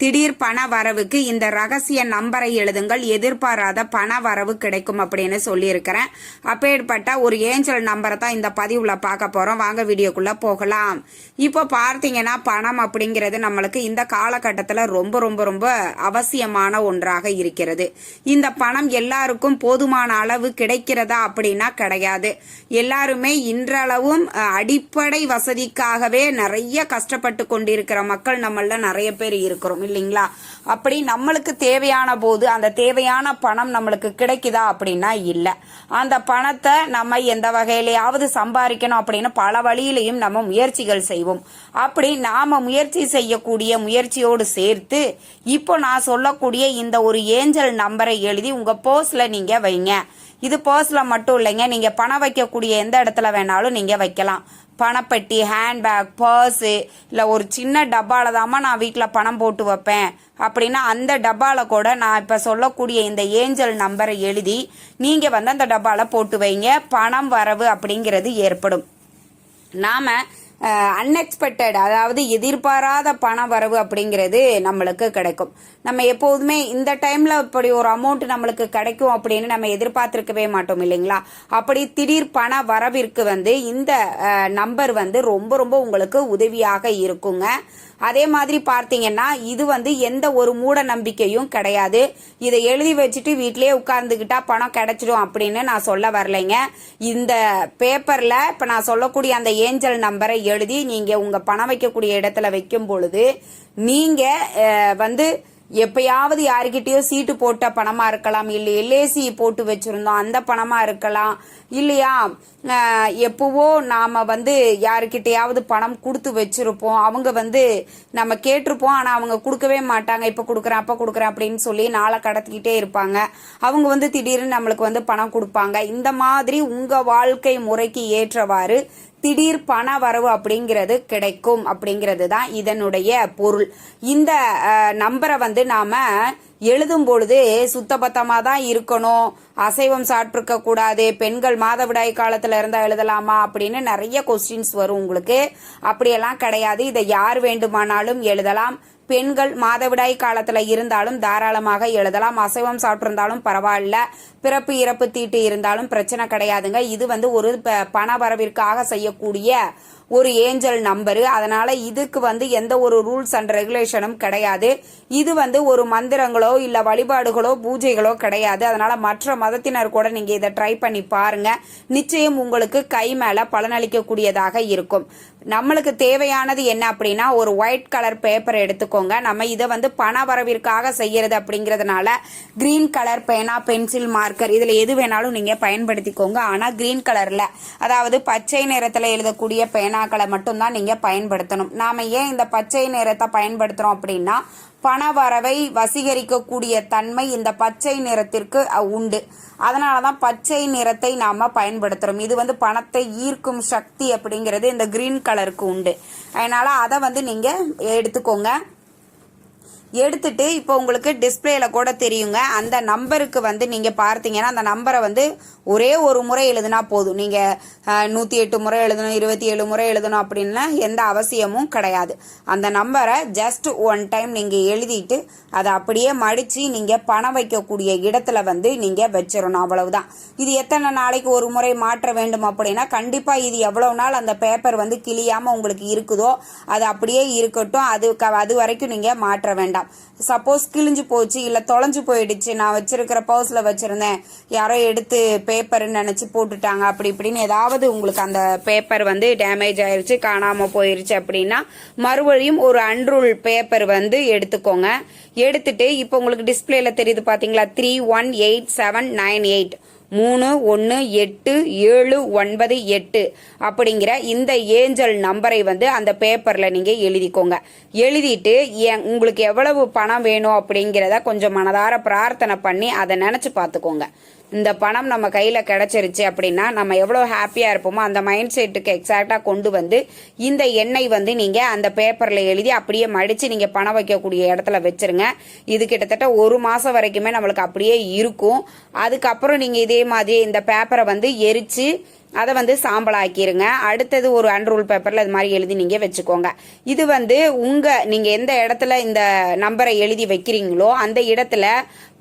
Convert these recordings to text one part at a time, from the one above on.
திடீர் பண வரவுக்கு இந்த ரகசிய நம்பரை எழுதுங்கள் எதிர்பாராத பண வரவு கிடைக்கும் அப்படின்னு சொல்லியிருக்கிறேன். அப்பேற்பட்ட ஒரு ஏஞ்சல் நம்பரை தான் இந்த பதிவுல பார்க்க போறோம். வாங்க வீடியோக்குள்ள போகலாம். இப்போ பார்த்தீங்கன்னா பணம் அப்படிங்கிறது நம்மளுக்கு இந்த காலகட்டத்தில் ரொம்ப ரொம்ப ரொம்ப அவசியமான ஒன்றாக இருக்கிறது. இந்த பணம் எல்லாருக்கும் போதுமான அளவு கிடைக்கிறதா அப்படின்னா கிடையாது. எல்லாருமே இன்றளவும் அடிப்படை வசதிக்காகவே நிறைய கஷ்டப்பட்டு கொண்டிருக்கிற மக்கள் நம்மள நிறைய பேர் இருக்கிறோம். இல்லைங்களா? அப்படி நம்மளுக்கு தேவையான போது அந்த தேவையான பணம் நம்மளுக்கு கிடைக்குதா அப்படின்னா இல்லை. அந்த பணத்தை நம்ம எந்த வகையிலையாவது சம்பாதிக்கணும் அப்படின்னு பல வழியிலையும் நம்ம முயற்சிகள் செய்வோம். அப்படி நாம முயற்சி செய்யக்கூடிய முயற்சியோடு சேர்த்து இப்போ நான் சொல்லக்கூடிய இந்த ஒரு ஏஞ்சல் நம்பரை எழுதி உங்க போஸ்ட்ல நீங்க வைங்க. இது பர்ஸ்ல மட்டும் இல்லைங்க. நீங்க பணம் வைக்கக்கூடிய எந்த இடத்துல வேணாலும் நீங்க வைக்கலாம். பணப்பெட்டி ஹேண்ட்பேக் பர்ஸு இல்லை ஒரு சின்ன டப்பாவில் தாம்மா நான் வீட்டில் பணம் போட்டு வைப்பேன். அப்படின்னா அந்த டப்பாவில் கூட நான் இப்போ சொல்லக்கூடிய இந்த ஏஞ்சல் நம்பரை எழுதி நீங்கள் வந்து அந்த டப்பாவில் போட்டு வைங்க. பணம் வரவு அப்படிங்கிறது ஏற்படும். நாம் அன்எக்ஸ்பெக்டட் அதாவது எதிர்பாராத பண வரவு அப்படிங்கிறது நம்மளுக்கு கிடைக்கும். நம்ம எப்போதுமே இந்த டைம்ல இப்படி ஒரு அமௌண்ட் நம்மளுக்கு கிடைக்கும் அப்படின்னு நம்ம எதிர்பார்த்துருக்கவே மாட்டோம் இல்லைங்களா? அப்படி திடீர் பண வரவிற்கு வந்து இந்த நம்பர் வந்து ரொம்ப ரொம்ப உங்களுக்கு உதவியாக இருக்குங்க. அதே மாதிரி பார்த்தீங்கன்னா இது வந்து எந்த ஒரு மூட நம்பிக்கையும் கிடையாது. இதை எழுதி வச்சுட்டு வீட்டிலேயே உட்கார்ந்துக்கிட்டா பணம் கிடைச்சிடும் அப்படின்னு நான் சொல்ல வரலைங்க. இந்த பேப்பரில் இப்போ நான் சொல்லக்கூடிய அந்த ஏஞ்சல் நம்பரை எழுதி நீங்கள் உங்கள் பணம் வைக்கக்கூடிய இடத்துல வைக்கும் பொழுது நீங்கள் வந்து எப்பயாவது யாருக்கிட்டயோ சீட்டு போட்ட பணமா இருக்கலாம் இல்லை எல்ஏசி போட்டு வச்சிருந்தோம் அந்த பணமா இருக்கலாம் இல்லையா? எப்போவோ எப்பவோ நாம வந்து யாருக்கிட்டையாவது பணம் கொடுத்து வச்சிருப்போம். அவங்க வந்து நம்ம கேட்டிருப்போம். ஆனா அவங்க கொடுக்கவே மாட்டாங்க. இப்ப கொடுக்குறேன் அப்ப கொடுக்குறேன் அப்படின்னு சொல்லி நாளை கடத்திக்கிட்டே இருப்பாங்க. அவங்க வந்து திடீர்னு நம்மளுக்கு வந்து பணம் கொடுப்பாங்க. இந்த மாதிரி உங்க வாழ்க்கை முறைக்கு ஏற்றவாறு திடீர் பண வரவு அப்படிங்கிறது கிடைக்கும் அப்படிங்கிறது தான் இதனுடைய பொருள். இந்த நம்பரை வந்து நாம எழுதும் பொழுது சுத்தபத்தமாக தான் இருக்கணும். அசைவம் சாப்பிட்ருக்க கூடாது பெண்கள் மாதவிடாய் காலத்தில் இருந்தால் எழுதலாமா அப்படின்னு நிறைய கொஸ்டின்ஸ் வரும் உங்களுக்கு. அப்படியெல்லாம் கிடையாது. இதை யார் வேண்டுமானாலும் எழுதலாம். பெண்கள் மாதவிடாய் காலத்தில் இருந்தாலும் தாராளமாக எழுதலாம். அசைவம் சாப்பிட்ருந்தாலும் பரவாயில்ல. பிறப்பு இறப்பு தீட்டு இருந்தாலும் பிரச்சனை கிடையாதுங்க. இது வந்து ஒரு ப- பண வரவிற்காக செய்யக்கூடிய ஒரு ஏஞ்சல் நம்பரு. அதனால இதுக்கு வந்து எந்த ஒரு ரூல்ஸ் அண்ட் ரெகுலேஷனும் கிடையாது. இது வந்து ஒரு மந்திரங்களோ இல்ல வழிபாடுகளோ பூஜைகளோ கிடையாது. அதனால மற்ற மதத்தினர் கூட நீங்க இதை ட்ரை பண்ணி பாருங்க. நிச்சயம் உங்களுக்கு கை மேல பலனளிக்கக்கூடியதாக இருக்கும். நம்மளுக்கு தேவையானது என்ன அப்படின்னா ஒரு ஒயிட் கலர் பேப்பர் எடுத்துக்கோங்க. நம்ம இதை வந்து பண வரவிற்காக செய்யறது அப்படிங்கறதுனால கிரீன் கலர் பேனா பென்சில் மார்க்கர் இதுல எது வேணாலும் நீங்க பயன்படுத்திக்கோங்க. ஆனா கிரீன் கலர்ல அதாவது பச்சை நிறத்துல எழுதக்கூடிய பேனா பேனாக்களை மட்டும்தான் நீங்கள் பயன்படுத்தணும். நாம் ஏன் இந்த பச்சை நிறத்தை பயன்படுத்துகிறோம் அப்படின்னா பண வரவை வசீகரிக்கக்கூடிய தன்மை இந்த பச்சை நிறத்திற்கு உண்டு. அதனால தான் பச்சை நிறத்தை நாம் பயன்படுத்துகிறோம் இது வந்து பணத்தை ஈர்க்கும் சக்தி அப்படிங்கிறது இந்த கிரீன் கலருக்கு உண்டு. அதனால் அதை வந்து நீங்கள் எடுத்துக்கோங்க. எடுத்துட்டு இப்போ உங்களுக்கு டிஸ்பிளேல கூட தெரியுங்க. அந்த நம்பருக்கு வந்து நீங்கள் பார்த்தீங்கன்னா அந்த நம்பரை வந்து ஒரே ஒரு முறை எழுதுனா போதும். நீங்கள் நூற்றி எட்டு முறை எழுதணும் இருபத்தி ஏழு முறை எழுதணும் அப்படின்னு எந்த அவசியமும் கிடையாது. அந்த நம்பரை ஜஸ்ட் ஒன் டைம் நீங்கள் எழுதிட்டு அதை அப்படியே மடித்து நீங்கள் பணம் வைக்கக்கூடிய இடத்துல வந்து நீங்கள் வச்சிடணும் அவ்வளவுதான். இது எத்தனை நாளைக்கு ஒரு முறை மாற்ற வேண்டும் அப்படின்னா கண்டிப்பாக இது எவ்வளோ நாள் அந்த பேப்பர் வந்து கிளியாமல் உங்களுக்கு இருக்குதோ அது அப்படியே இருக்கட்டும். அது அது வரைக்கும் நீங்கள் மாற்ற வேண்டாம். சப்போஸ் கிழிஞ்சு போச்சு இல்ல தொலைஞ்சு போயிடுச்சு. நான் வச்சிருக்கிற பர்ஸ்ல வச்சிருந்தேன். யாரோ எடுத்து பேப்பர்னு நினைச்சு போட்டுட்டாங்க. அப்படி இப்படின்னு ஏதாவது உங்களுக்கு அந்த பேப்பர் வந்து டேமேஜ் ஆயிருச்சு காணாம போயிருச்சு அப்படின்னா மறுபடியும் ஒரு அன்ரூல் பேப்பர் வந்து எடுத்துக்கோங்க. எடுத்துட்டு இப்போ உங்களுக்கு டிஸ்பிளேல தெரியுது பாத்தீங்களா? Three one eight seven nine eight மூணு ஒன்று எட்டு ஏழு ஒன்பது எட்டு அப்படிங்கிற இந்த ஏஞ்சல் நம்பரை வந்து அந்த பேப்பரில் நீங்கள் எழுதிக்கோங்க. எழுதிட்டு உங்களுக்கு எவ்வளவு பணம் வேணும் அப்படிங்கிறத கொஞ்சம் மனதார பிரார்த்தனை பண்ணி அதை நினச்சி பார்த்துக்கோங்க. இந்த பணம் நம்ம கையில் கிடச்சிருச்சு அப்படின்னா நம்ம எவ்வளோ ஹாப்பியாக இருப்போமோ அந்த மைண்ட் செட்டுக்கு எக்ஸாக்டாக கொண்டு வந்து இந்த எண்ணெய் வந்து நீங்கள் அந்த பேப்பரில் எழுதி அப்படியே மடித்து நீங்கள் பணம் வைக்கக்கூடிய இடத்துல வச்சிருங்க. இது கிட்டத்தட்ட ஒரு மாதம் வரைக்குமே நம்மளுக்கு அப்படியே இருக்கும். அதுக்கப்புறம் நீங்கள் இது மாதிரி இந்த பேப்பரை வந்து எரித்து அதை வந்து சாம்பல் ஆக்கிருங்க அடுத்தது ஒரு அன்ரூல் பேப்பரில் இது மாதிரி எழுதி நீங்கள் வச்சுக்கோங்க. இது வந்து உங்கள் நீங்கள் எந்த இடத்துல இந்த நம்பரை எழுதி வைக்கிறீங்களோ அந்த இடத்துல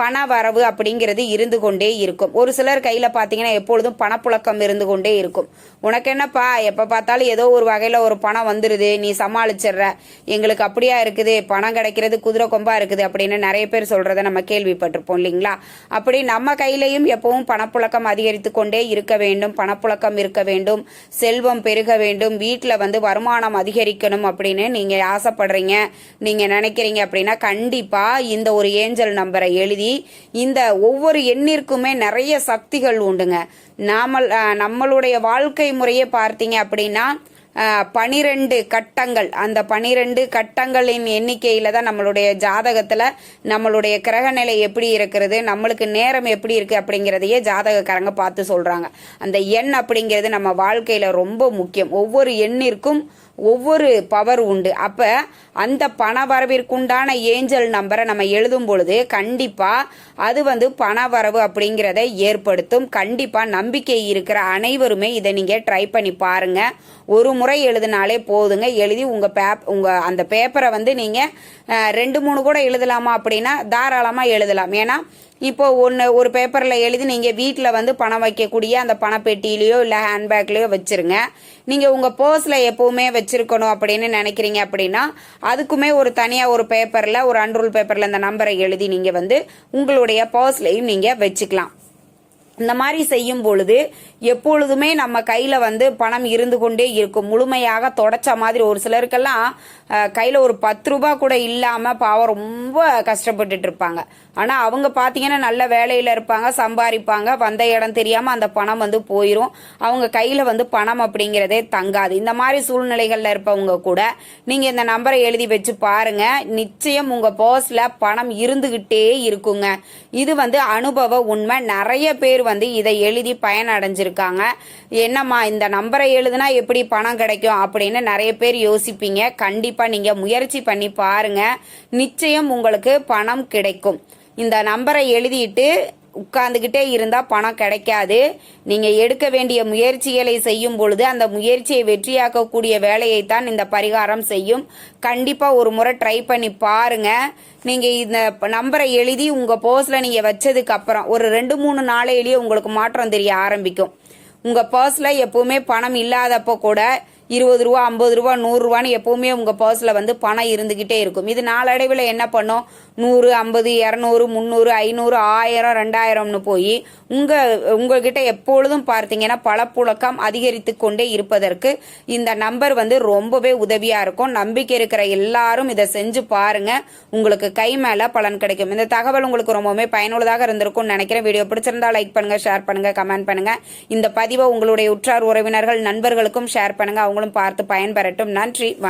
பண வரவு அப்படிங்கிறது இருந்து கொண்டே இருக்கும். ஒரு சிலர் கையில் பார்த்தீங்கன்னா எப்பொழுதும் பணப்புழக்கம் இருந்து கொண்டே இருக்கும். உனக்கு என்னப்பா? எப்போ பார்த்தாலும் ஏதோ ஒரு வகையில் ஒரு பணம் வந்துடுது நீ சமாளிச்சிடுற. எங்களுக்கு அப்படியா இருக்குது? பணம் கிடைக்கிறது குதிரை கொம்பாக இருக்குது அப்படின்னு நிறைய பேர் சொல்கிறத நம்ம கேள்விப்பட்டிருப்போம் இல்லைங்களா? அப்படி நம்ம கையிலையும் எப்பவும் பணப்புழக்கம் அதிகரித்து கொண்டே இருக்க வேண்டும். பணப்புழக்கம் இருக்க வேண்டும். செல்வம் பெருக வேண்டும். வீட்டில் வந்து வருமானம் அதிகரிக்கணும் அப்படின்னு நீங்கள் ஆசைப்படுறீங்க. நீங்கள் நினைக்கிறீங்க அப்படின்னா கண்டிப்பாக இந்த ஒரு ஏஞ்சல் நம்பரை எழுதி இந்த ஒவ்வொரு எண்ணிற்குமே நிறைய சக்திகள் உண்டுங்க. நாமல் நம்மளுடைய வாழ்க்கை முறையை பார்த்தீங்க அப்படின்னா பனிரெண்டு கட்டங்கள். அந்த பனிரெண்டு கட்டங்களின் எண்ணிக்கையில தான் நம்மளுடைய ஜாதகத்துல நம்மளுடைய கிரகநிலை எப்படி இருக்கிறது நம்மளுக்கு நேரம் எப்படி இருக்கு அப்படிங்கிறதையே ஜாதகக்காரங்க பார்த்து சொல்றாங்க. அந்த எண் அப்படிங்கிறது நம்ம வாழ்க்கையில ரொம்ப முக்கியம். ஒவ்வொரு எண்ணிற்கும் ஒவ்வொரு பவர் உண்டு. அப்ப அந்த பண வரவிற்குண்டான ஏஞ்சல் நம்பரை நம்ம எழுதும் பொழுது கண்டிப்பா அது வந்து பண வரவு அப்படிங்கிறத ஏற்படுத்தும். கண்டிப்பா நம்பிக்கை இருக்கிற அனைவருமே இதை நீங்க ட்ரை பண்ணி பாருங்க. ஒரு முறை எழுதினாலே போதுங்க. எழுதி உங்கள் பேப் உங்கள் அந்த பேப்பரை வந்து நீங்கள் ரெண்டு மூணு கூட எழுதலாமா அப்படின்னா தாராளமாக எழுதலாம். ஏன்னா இப்போ ஒன்று ஒரு பேப்பரில் எழுதி நீங்கள் வீட்டில் வந்து பணம் வைக்கக்கூடிய அந்த பணப்பெட்டியிலையோ இல்லை ஹேண்ட்பேக்லேயோ வச்சுருங்க. நீங்கள் உங்கள் பர்ஸில் எப்போவுமே வச்சுருக்கணும் அப்படின்னு நினைக்கிறீங்க அப்படின்னா அதுக்குமே ஒரு தனியாக ஒரு பேப்பரில் ஒரு அன்ரூல் பேப்பரில் அந்த நம்பரை எழுதி நீங்கள் வந்து உங்களுடைய பர்ஸ்லையும் நீங்கள் வச்சுக்கலாம். இந்த மாதிரி செய்யும் பொழுது எப்பொழுதுமே நம்ம கையில் வந்து பணம் இருந்து கொண்டே இருக்கும். முழுமையாக தொடச்ச மாதிரி ஒரு சிலருக்கெல்லாம் கையில் ஒரு பத்து ரூபா கூட இல்லாமல் பாவம் ரொம்ப கஷ்டப்பட்டுட்டு இருப்பாங்க. ஆனால் அவங்க பார்த்தீங்கன்னா நல்ல வேலையில் இருப்பாங்க சம்பாதிப்பாங்க வந்த இடம் தெரியாமல் அந்த பணம் வந்து போயிடும் அவங்க கையில் வந்து பணம் அப்படிங்கிறதே தங்காது. இந்த மாதிரி சூழ்நிலைகளில் இருப்பவங்க கூட நீங்கள் இந்த நம்பரை எழுதி வச்சு பாருங்க. நிச்சயம் உங்கள் பர்ஸில் பணம் இருந்துகிட்டே இருக்குங்க. இது வந்து அனுபவ உண்மை. நிறைய பேர் வந்து இதை எழுதி பயனடைஞ்சிருக்காங்க. என்னம்மா இந்த நம்பரை எழுதுனா எப்படி பணம் கிடைக்கும் அப்படின்னு நிறைய பேர் யோசிப்பீங்க. கண்டிப்பாக நீங்கள் முயற்சி பண்ணி பாருங்க. நிச்சயம் உங்களுக்கு பணம் கிடைக்கும். இந்த நம்பரை எழுதிட்டு உட்கார்ந்துக்கிட்டே இருந்தால் பணம் கிடைக்காது. நீங்கள் எடுக்க வேண்டிய முயற்சிகளை செய்யும் பொழுது அந்த முயற்சியை வெற்றியாக்கக்கூடிய வேலையைத்தான் இந்த பரிகாரம் செய்யும். கண்டிப்பாக ஒரு முறை ட்ரை பண்ணி பாருங்க. நீங்கள் இந்த நம்பரை எழுதி உங்கள் பர்ஸில் நீங்கள் வச்சதுக்கு அப்புறம் ஒரு ரெண்டு மூணு நாளையிலேயே உங்களுக்கு மாற்றம் தெரிய ஆரம்பிக்கும். உங்கள் பர்ஸில் எப்போவுமே பணம் இல்லாதப்போ கூட இருபது ரூபா ஐம்பது ரூபா நூறுரூவான்னு எப்போவுமே உங்கள் பர்ஸில் வந்து பணம் இருந்துக்கிட்டே இருக்கும். இது நாளடைவில் என்ன பண்ணும்? நூறு ஐம்பது இரநூறு முந்நூறு ஐநூறு ஆயிரம் ரெண்டாயிரம்னு போய் உங்கள் உங்கள்கிட்ட எப்பொழுதும் பார்த்தீங்கன்னா பழப்புழக்கம் அதிகரித்து கொண்டே இருப்பதற்கு இந்த நம்பர் வந்து ரொம்பவே உதவியாக இருக்கும். நம்பிக்கை இருக்கிற எல்லாரும் இதை செஞ்சு பாருங்கள் உங்களுக்கு கை மேலே பலன் கிடைக்கும். இந்த தகவல் உங்களுக்கு ரொம்பவுமே பயனுள்ளதாக இருந்திருக்கும்னு நினைக்கிறேன். வீடியோ பிடிச்சிருந்தா லைக் பண்ணுங்கள் ஷேர் பண்ணுங்கள் கமெண்ட் பண்ணுங்கள் இந்த பதிவை உங்களுடைய உற்றார் உறவினர்கள் நண்பர்களுக்கும் ஷேர் பண்ணுங்கள் அவங்க அவங்களும் பார்த்து பயன்பெறட்டும். நன்றி வணக்கம்.